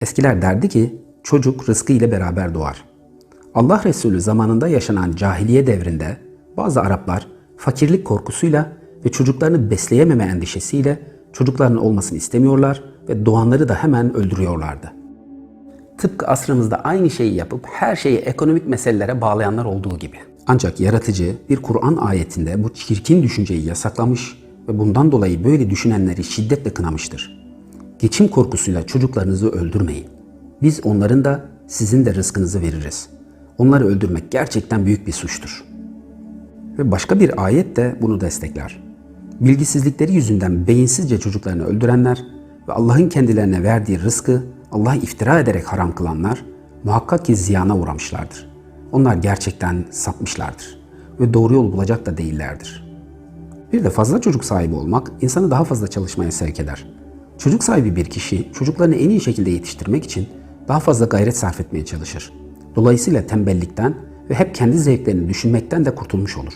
Eskiler derdi ki çocuk rızkı ile beraber doğar. Allah Resulü zamanında yaşanan cahiliye devrinde bazı Araplar fakirlik korkusuyla ve çocuklarını besleyememe endişesiyle çocuklarının olmasını istemiyorlar ve doğanları da hemen öldürüyorlardı. Tıpkı asrımızda aynı şeyi yapıp her şeyi ekonomik meselelere bağlayanlar olduğu gibi. Ancak yaratıcı bir Kur'an ayetinde bu çirkin düşünceyi yasaklamış ve bundan dolayı böyle düşünenleri şiddetle kınamıştır. Geçim korkusuyla çocuklarınızı öldürmeyin. Biz onların da sizin de rızkınızı veririz. Onları öldürmek gerçekten büyük bir suçtur. Ve başka bir ayet de bunu destekler. Bilgisizlikleri yüzünden beyinsizce çocuklarını öldürenler ve Allah'ın kendilerine verdiği rızkı Allah iftira ederek haram kılanlar muhakkak ki ziyana uğramışlardır. Onlar gerçekten sapmışlardır ve doğru yol bulacak da değillerdir. Bir de fazla çocuk sahibi olmak insanı daha fazla çalışmaya sevk eder. Çocuk sahibi bir kişi çocuklarını en iyi şekilde yetiştirmek için daha fazla gayret sarf etmeye çalışır. Dolayısıyla tembellikten ve hep kendi zevklerini düşünmekten de kurtulmuş olur.